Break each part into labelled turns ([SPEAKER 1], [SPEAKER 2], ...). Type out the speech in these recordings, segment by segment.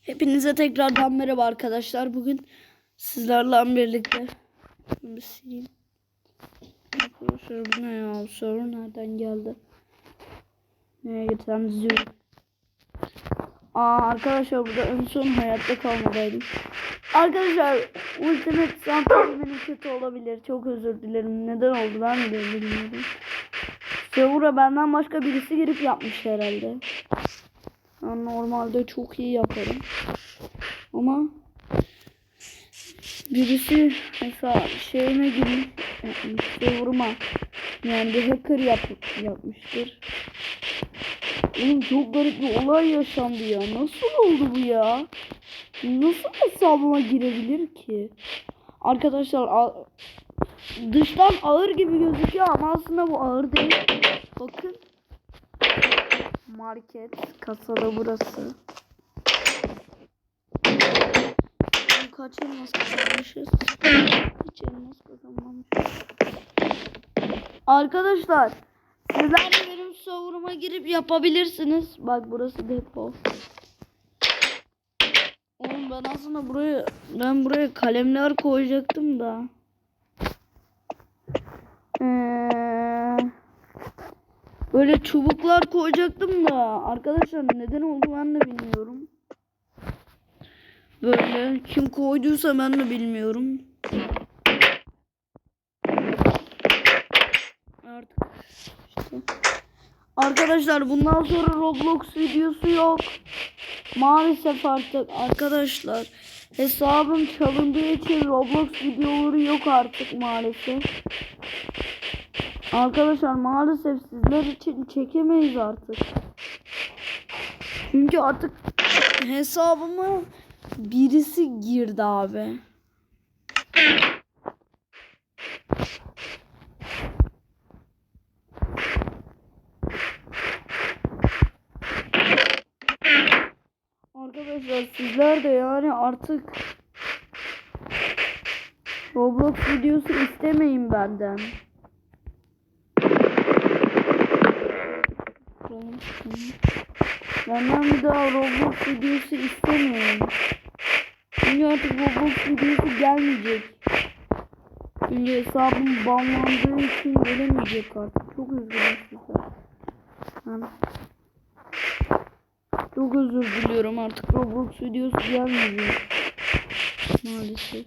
[SPEAKER 1] Hepinize tekrardan merhaba arkadaşlar. Bugün sizlerle birlikte bir sileyim. Arkadaşlar ne ya? Soru nereden geldi? Nereye gitsem zül. Aa arkadaşlar burada en son hayatta kalmadaydım. Arkadaşlar ultimate santralı benim kötü olabilir. Çok özür dilerim. Neden oldu ben de bilmiyorum. Server'a benden başka birisi girip yapmış herhalde. Ben normalde çok iyi yaparım. Ama birisi mesela şeyime girmiş yapmıştır vurma. Yani bir hacker yap, yapmıştır. Oğlum çok garip bir olay yaşandı ya. Nasıl oldu bu ya? Nasıl hesabıma girebilir ki? Arkadaşlar dıştan ağır gibi gözüküyor ama aslında bu ağır değil. Bakın. Market kasada burası. Kaç elmas kazanmışız? Hiç elmas kazanmamışız. Arkadaşlar sizler de benim serverıma girip yapabilirsiniz. Bak burası depo. Oğlum ben aslında buraya ben buraya kalemler koyacaktım da. Ee, böyle çubuklar koyacaktım da arkadaşlar neden oldu ben de bilmiyorum. Böyle kim koyduysa ben de bilmiyorum. Artık işte. Arkadaşlar bundan sonra Roblox videosu yok. Maalesef artık arkadaşlar hesabım çalındığı için Roblox videoları yok artık maalesef. Arkadaşlar maalesef sizler için çekemeyiz artık. Çünkü artık hesabıma birisi girdi abi. Arkadaşlar sizler de yani artık Roblox videosu istemeyin benden. Tamam. Benden bir daha Roblox videosu istemeyin. Çünkü artık Roblox videosu gelmeyecek. Çünkü hesabım banlandığı için gelemeyecek artık. Çok üzgünüm size. Çok özür diliyorum artık Roblox videosu gelmeyecek. Maalesef.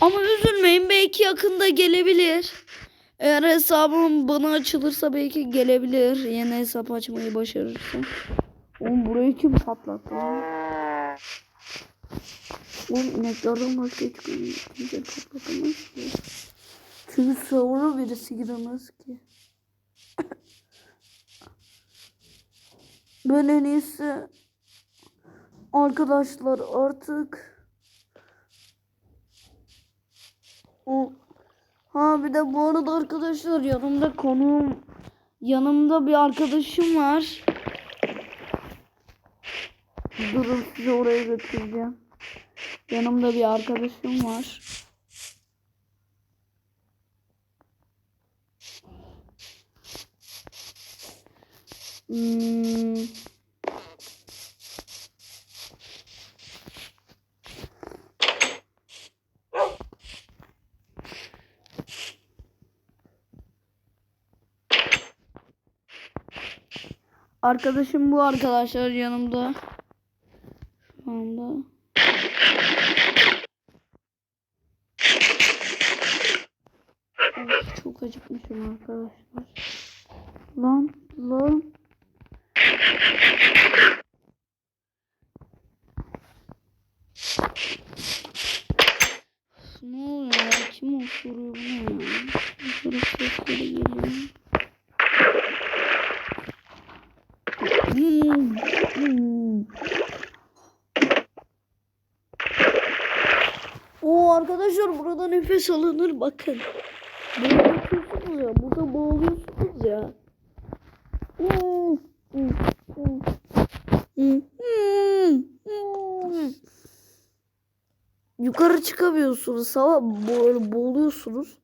[SPEAKER 1] Ama üzülmeyin belki yakında gelebilir. Eğer hesabım bana açılırsa belki gelebilir. Yeni hesap açmayı başarırsam. Oğlum burayı kim patlattı? lan? Oğlum ineklerden başka hiç kimse patlatamaz ki. Çünkü server'a birisi giremez ki. Ben en iyisi arkadaşlar artık o ha bir de bu arada arkadaşlar yanımda konuğum yanımda bir arkadaşım var. Durun size oraya götüreceğim. Yanımda bir arkadaşım var. Hmm. Arkadaşım bu arkadaşlar yanımda. Şu anda. Of, çok acıkmışım arkadaşlar. Lan lan. Ne oluyor? Kim osuruyor bunu ya? Osuruk sesleri geliyor. Hmm, hmm. Oo arkadaşlar burada nefes alınır bakın. Boğuluyorsunuz ya. Burada boğuluyorsunuz ya. Hmm, hmm, hmm. Hmm, hmm, hmm. Yukarı çıkamıyorsunuz. Böyle boğuluyorsunuz.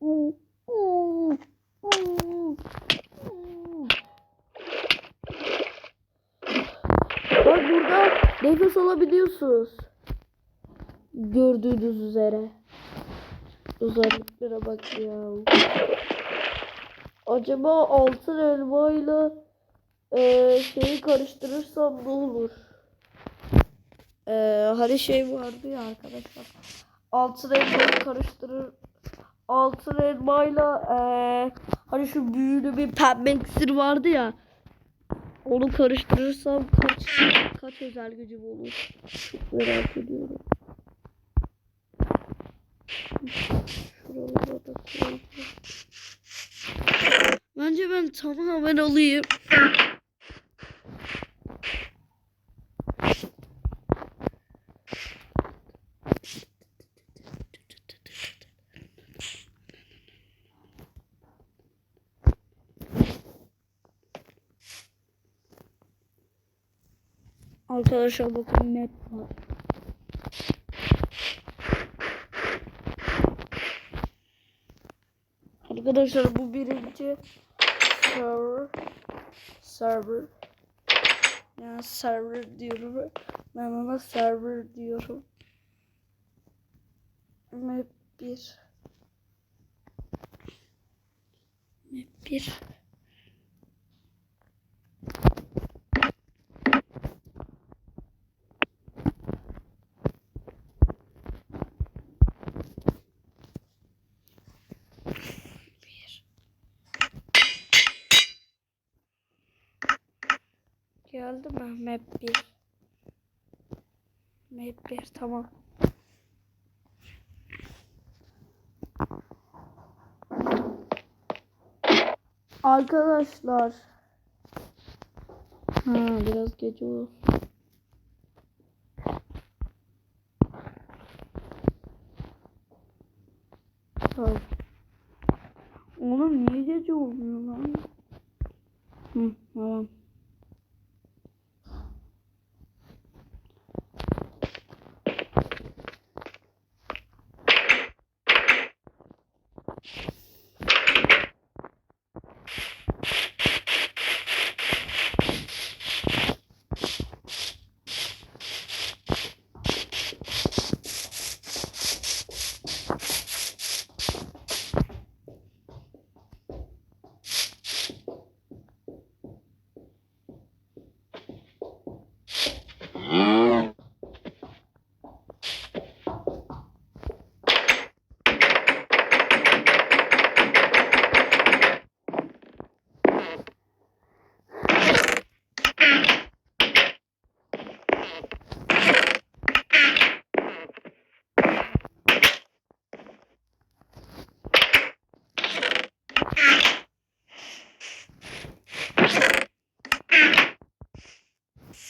[SPEAKER 1] Hmm, hmm, hmm, hmm. burada nefes alabiliyorsunuz. Gördüğünüz üzere. Özelliklere bak ya. Acaba altın elmayla eee şeyi karıştırırsam ne olur? Eee hani şey vardı ya arkadaşlar. Altın elmayı karıştırır. Altın elmayla eee hani şu büyülü bir pembe iksir vardı ya. Onu karıştırırsam kaç kaç özel gücüm olur? Çok merak ediyorum. Şuralara da koyayım. Bence ben tamamen alayım. Arkadaşlar bakın map var. Arkadaşlar bu birinci server server. Yani server diyorum. Ben ona server diyorum. Map 1 map 1 Geldi mi? Map 1. Map 1 tamam. Arkadaşlar. Ha biraz gece oldu. Tamam. Oğlum niye gece olmuyor lan? Hı, tamam.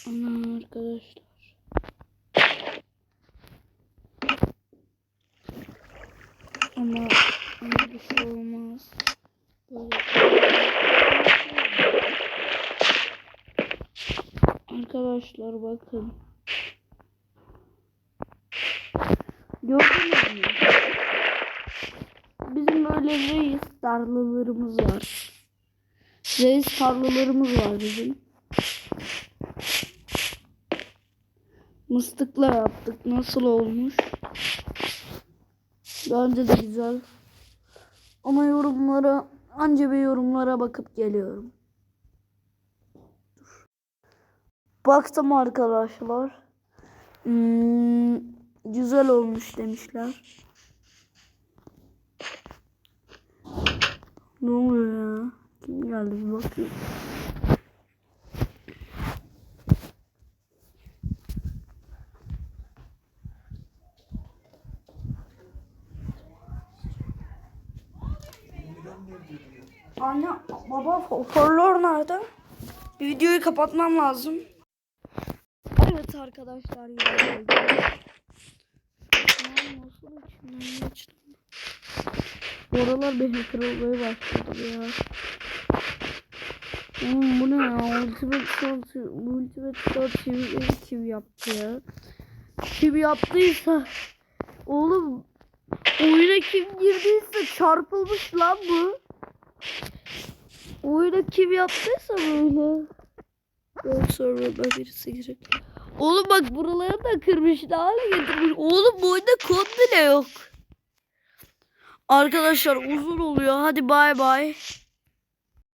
[SPEAKER 1] Ana arkadaşlar. Ama, ama bir şey olmaz. Böyle. Arkadaşlar bakın. Gördünüz mü? Bizim böyle reis tarlalarımız var. Reis tarlalarımız var bizim. Mıstıkla yaptık. Nasıl olmuş? Bence de güzel. Ama yorumlara anca bir yorumlara bakıp geliyorum. Baktım arkadaşlar. Hmm, güzel olmuş demişler. Ne oluyor ya? Kim geldi bir bakayım. Anne, baba hoparlör nerede? Bir videoyu kapatmam lazım. Arkadaşlar nasıl. Bu aralar benim kırılmaya başladı ya. Oğlum bu ne ya? Ultimate Shot, Ultimate Shot TV kim yaptı ya? Kim yaptıysa Oğlum oyuna kim girdiyse çarpılmış lan bu. Oyuna kim yaptıysa böyle. Oğlum server'a birisi girecek. Oğlum bak buraları da kırmış. Ne hale getirmiş. Oğlum bu oyunda kod bile yok. Arkadaşlar uzun oluyor. Hadi bay bay.